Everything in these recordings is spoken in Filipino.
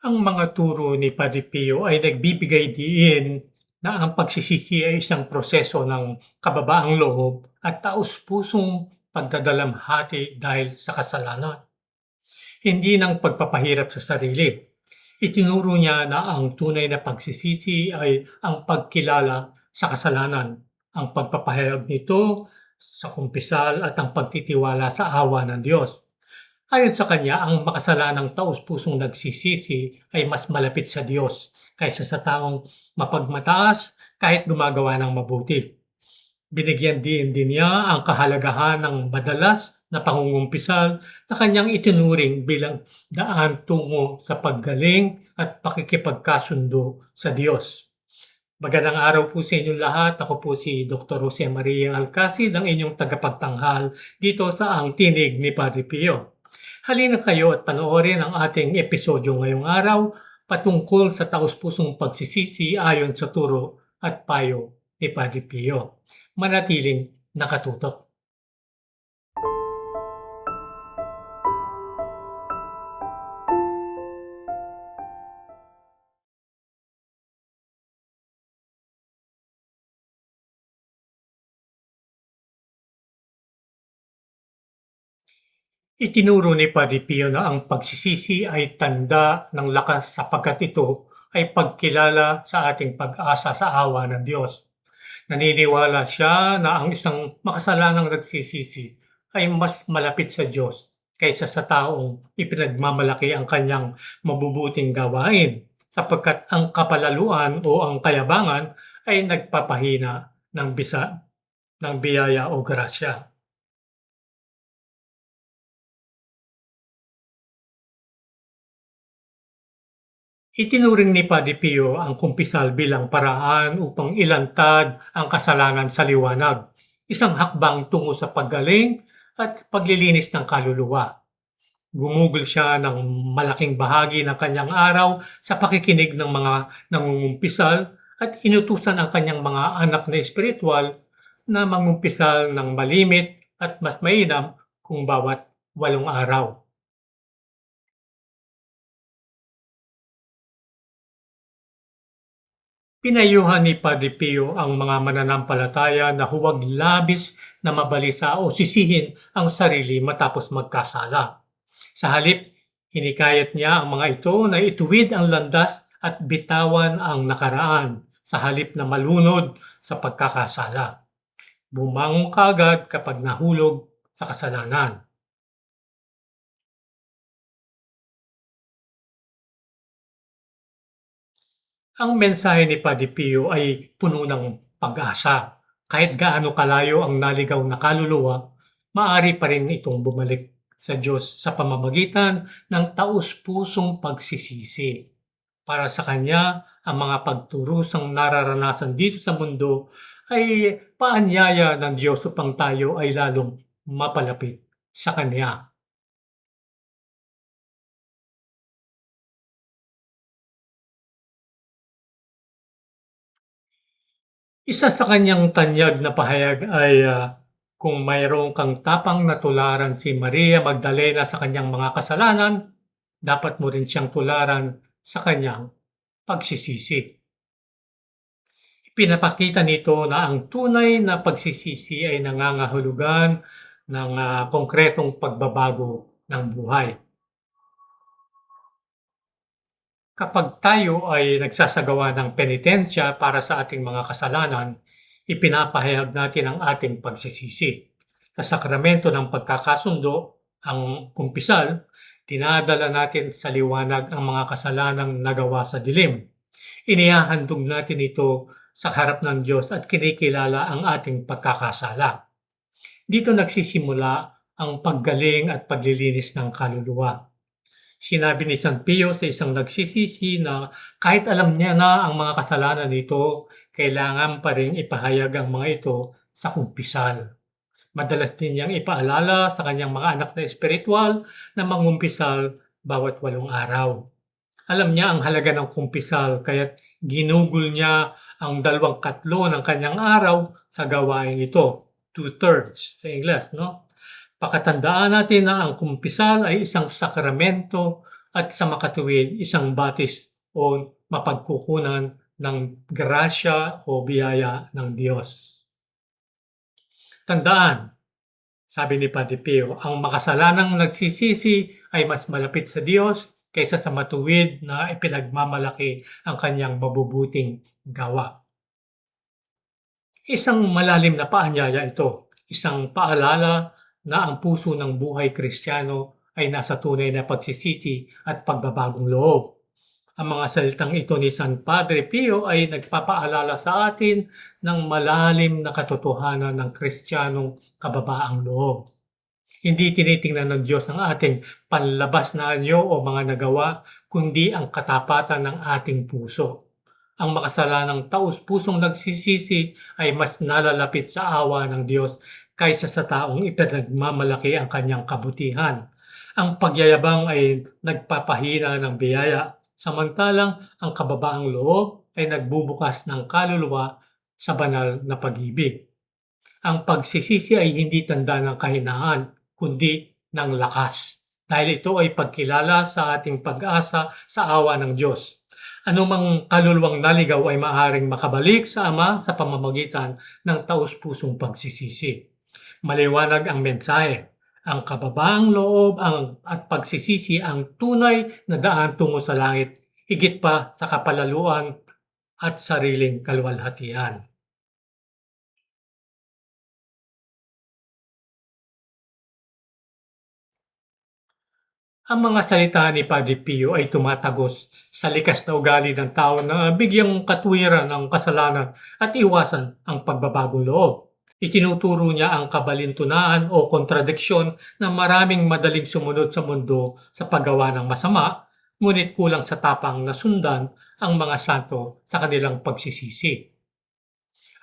Ang mga turo ni Padre Pio ay nagbibigay diin na ang pagsisisi ay isang proseso ng kababaang loob at taus-pusong pagdadalamhati dahil sa kasalanan. Hindi ng pagpapahirap sa sarili. Itinuro niya na ang tunay na pagsisisi ay ang pagkilala sa kasalanan, ang pagpapahayag nito sa kumpisal at ang pagtitiwala sa awa ng Diyos. Ayon sa kanya, ang makasalanang taus-pusong nagsisisi ay mas malapit sa Diyos kaysa sa taong mapagmataas kahit gumagawa ng mabuti. Binigyan din din niya ang kahalagahan ng madalas na pangungumpisal na kanyang itinuring bilang daan tungo sa paggaling at pakikipagkasundo sa Diyos. Magandang araw po sa inyong lahat. Ako po si Dr. Jose Maria Alcacid, ang inyong tagapagtanghal dito sa Ang Tinig ni Padre Pio. Halina kayo at panoorin ang ating episodyo ngayong araw patungkol sa taus-pusong pagsisisi ayon sa turo at payo ni Padre Pio. Manatiling nakatutok. Itinuro ni Padre Pio na ang pagsisisi ay tanda ng lakas sapagkat ito ay pagkilala sa ating pag-asa sa awa ng Diyos. Naniniwala siya na ang isang makasalanang nagsisisi ay mas malapit sa Diyos kaysa sa taong ipinagmamalaki ang kanyang mabubuting gawain sapagkat ang kapalaluan o ang kayabangan ay nagpapahina ng bisa ng biyaya o grasya. Itinuring ni Padre Pio ang kumpisal bilang paraan upang ilantad ang kasalanan sa liwanag, isang hakbang tungo sa paggaling at paglilinis ng kaluluwa. Gumugol siya ng malaking bahagi ng kanyang araw sa pakikinig ng mga nangungumpisal at inutusan ang kanyang mga anak na espiritual na mangumpisal ng malimit at mas mainam kung bawat walong araw. Pinayuhan ni Padre Pio ang mga mananampalataya na huwag labis na mabalisa o sisihin ang sarili matapos magkasala. Sa halip, hinikayat niya ang mga ito na ituwid ang landas at bitawan ang nakaraan sa halip na malunod sa pagkakasala. Bumangon kagad kapag nahulog sa kasalanan. Ang mensahe ni Padre Pio ay puno ng pag-asa. Kahit gaano kalayo ang naligaw na kaluluwa, maaari pa rin itong bumalik sa Diyos sa pamamagitan ng taus-pusong pagsisisi. Para sa Kanya, ang mga pagturusang nararanasan dito sa mundo ay paanyaya ng Diyos upang tayo ay lalong mapalapit sa Kanya. Isa sa kanyang tanyag na pahayag ay uh, kung mayroong kang tapang na tularan si Maria Magdalena sa kanyang mga kasalanan, dapat mo rin siyang tularan sa kanyang pagsisisi. Pinapakita nito na ang tunay na pagsisisi ay nangangahulugan ng uh, konkretong pagbabago ng buhay. Kapag tayo ay nagsasagawa ng penitensya para sa ating mga kasalanan, ipinapahayag natin ang ating pagsisisi. Sa sakramento ng pagkakasundo, ang kumpisal, dinadala natin sa liwanag ang mga kasalanang nagawa sa dilim. Inihahandog natin ito sa harap ng Diyos at kinikilala ang ating pagkakasala. Dito nagsisimula ang paggaling at paglilinis ng kaluluwa. Sinabi ni San Pio sa isang nagsisisi na kahit alam niya na ang mga kasalanan nito, kailangan pa rin ipahayag ang mga ito sa kumpisal. Madalas din niyang ipaalala sa kanyang mga anak na espiritual na mangumpisal bawat walong araw. Alam niya ang halaga ng kumpisal kaya't ginugol niya ang dalawang katlo ng kanyang araw sa gawain ito. Two-thirds sa Ingles, no? Pakatandaan natin na ang kumpisal ay isang sakramento at sa makatuwid isang batis o mapagkukunan ng grasya o biyaya ng Diyos. Tandaan, sabi ni Padre Pio, ang makasalanang nagsisisi ay mas malapit sa Diyos kaysa sa matuwid na ipinagmamalaki ang kanyang mabubuting gawa. Isang malalim na paanyaya ito, isang paalala na ang puso ng buhay kristyano ay nasa tunay na pagsisisi at pagbabagong loob. Ang mga salitang ito ni San Padre Pio ay nagpapaalala sa atin ng malalim na katotohanan ng kristyanong kababaang loob. Hindi tinitingnan ng Diyos ang ating panlabas na anyo o mga nagawa, kundi ang katapatan ng ating puso. Ang makasalanang taus-pusong nagsisisi ay mas nalalapit sa awa ng Diyos kaysa sa taong ipinagmamalaki ang kanyang kabutihan. Ang pagyayabang ay nagpapahina ng biyaya Samantalang ang kababaang loob ay nagbubukas ng kaluluwa sa banal na pag-ibig. Ang pagsisisi ay hindi tanda ng kahinaan, kundi ng lakas. Dahil ito ay pagkilala sa ating pag-asa sa awa ng Diyos. Anumang kaluluwang naligaw ay maaring makabalik sa Ama sa pamamagitan ng taus-pusong pagsisisi. Maliwanag ang mensahe ang kababaang loob ang, at pagsisisi ang tunay na daan tungo sa langit, higit pa sa kapalaluan at sariling kaluwalhatian. Ang mga salita ni Padre Pio ay tumatagos sa likas na ugali ng tao na bigyang katwiran ng kasalanan at iwasan ang pagbabagong loob. Itinuturo niya ang kabalintunaan o kontradiksyon na maraming madaling sumunod sa mundo sa paggawa ng masama, ngunit kulang sa tapang na sundan ang mga santo sa kanilang pagsisisi.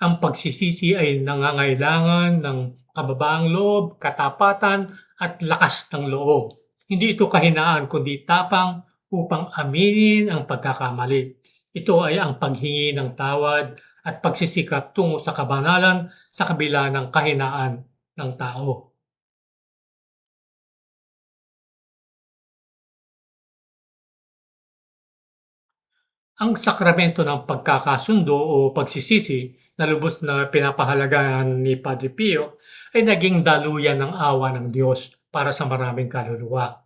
Ang pagsisisi ay nangangailangan ng kababaang loob, katapatan at lakas ng loob. Hindi ito kahinaan kundi tapang upang aminin ang pagkakamali. Ito ay ang paghingi ng tawad at pagsisikap tungo sa kabanalan sa kabila ng kahinaan ng tao. Ang sakramento ng pagkakasundo o pagsisisi na lubos na pinapahalagahan ni Padre Pio ay naging daluyan ng awa ng Diyos para sa maraming kaluluwa.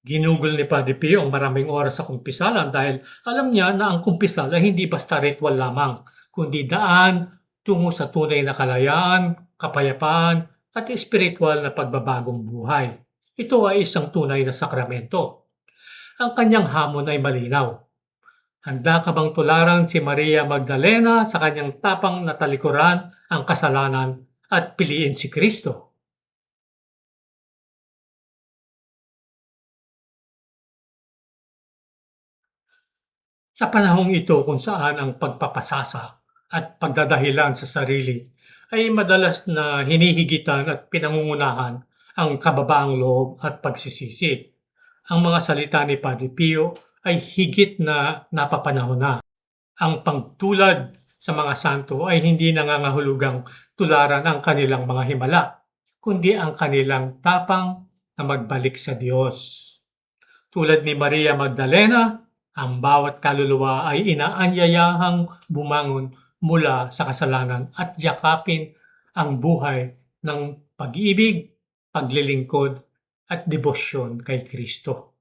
Ginugol ni Padre Pio ang maraming oras sa kumpisalan dahil alam niya na ang kumpisal ay hindi basta ritual lamang, kundi daan tungo sa tunay na kalayaan, kapayapaan, at espiritual na pagbabagong buhay. Ito ay isang tunay na sakramento. Ang kanyang hamon ay malinaw. Handa ka bang tularan si Maria Magdalena sa kanyang tapang na talikuran ang kasalanan at piliin si Kristo? Sa panahong ito kung saan ang pagpapasasa at pagdadahilan sa sarili ay madalas na hinihigitan at pinangungunahan ang kababaang loob at pagsisisi. Ang mga salita ni Padre Pio ay higit na napapanahon na. Ang pagtulad sa mga santo ay hindi nangangahulugang tularan ang kanilang mga himala, kundi ang kanilang tapang na magbalik sa Diyos. Tulad ni Maria Magdalena, ang bawat kaluluwa ay inaanyayahang bumangon mula sa kasalanan at yakapin ang buhay ng pag-ibig, paglilingkod at debosyon kay Kristo.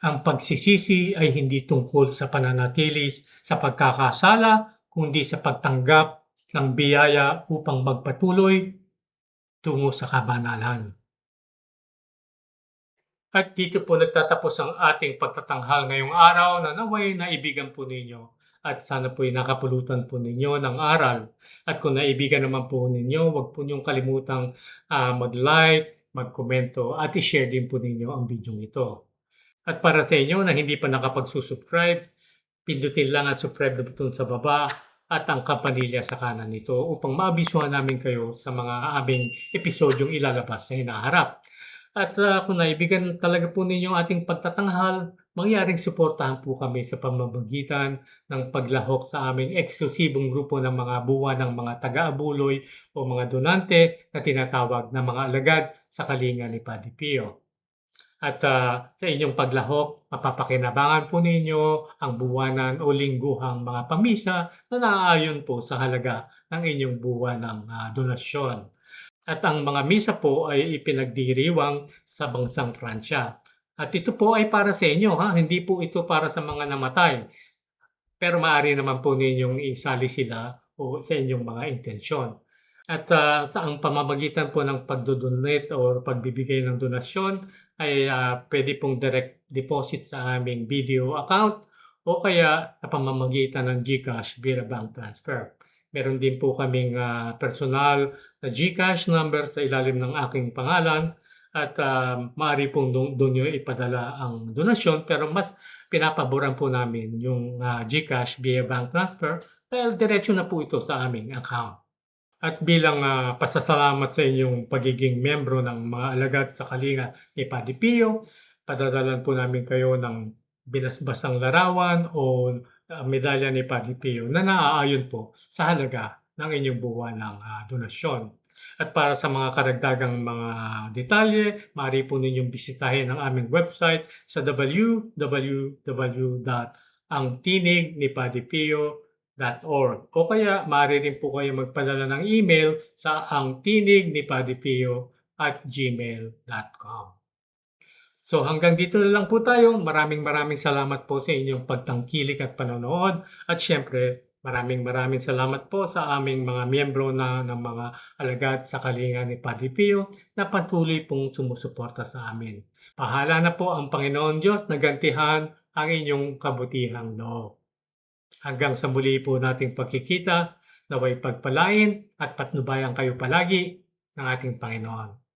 Ang pagsisisi ay hindi tungkol sa pananatili sa pagkakasala, kundi sa pagtanggap ng biyaya upang magpatuloy tungo sa kabanalan. At dito po nagtatapos ang ating pagtatanghal ngayong araw na naway naibigan po ninyo at sana po ay nakapulutan po ninyo ng aral. At kung naibigan naman po ninyo, huwag po niyong kalimutang uh, mag-like, mag-komento at i-share din po ninyo ang video ito. At para sa inyo na hindi pa nakapagsusubscribe, pindutin lang at subscribe na button sa baba at ang kampanilya sa kanan nito upang maabisuhan namin kayo sa mga aming episodyong ilalabas sa hinaharap. At uh, kung naibigan talaga po ninyo ating pagtatanghal, mangyaring suportahan po kami sa pamamagitan ng paglahok sa aming eksklusibong grupo ng mga buwan ng mga taga-abuloy o mga donante na tinatawag na mga alagad sa kalinga ni Padre Pio. At, ah, sa inyong paglahok mapapakinabangan po ninyo ang buwanan o lingguhang mga pamisa na naaayon po sa halaga ng inyong buwanang, ah, donasyon. At ang mga misa po ay ipinagdiriwang sa bansang Pransya. At ito po ay para sa inyo, ha, hindi po ito para sa mga namatay. Pero maaari naman po ninyong isali sila o sa inyong mga intensyon. At, ah, sa ang pamamagitan po ng pagdo-donate or pagbibigay ng donasyon ay, ah, puwede pong direct deposit sa aming BDO account o kaya sa pamamagitan ng GCash via bank transfer. Meron din po kaming, ah, personal na GCash number sa ilalim ng aking pangalan at, ah, maaari pong dun niyo ipadala ang donasyon pero mas pinapaboran po namin yung, ah, GCash via bank transfer dahil diretso na po ito sa aming account. At bilang, ah, pasasalamat sa inyong pagiging miyembro ng mga alagad sa kalinga ni Padre Pio, padadalhan po namin kayo ng binasbasang larawan o, ah, medalya ni Padre Pio na naaayon po sa halaga ng inyong buwanang, ah, donasyon. At para sa mga karagdagang mga detalye, maaari po ninyong bisitahin ang aming website sa www.angtinignipadrepio.org o kaya maaari rin po kayong magpadala ng email sa angtinignipadrepio@gmail.com. So hanggang dito na lang po tayo. Maraming maraming salamat po sa inyong pagtangkilik at panonood at siyempre maraming maraming salamat po sa aming mga miyembro na ng mga alagad sa kalinga ni Padre Pio na patuloy pong sumusuporta sa amin. Bahala na po ang Panginoon Diyos na gantihan ang inyong kabutihang loob. Hanggang sa muli po nating pagkikita, naway pagpalain at patnubayan kayo palagi ng ating Panginoon.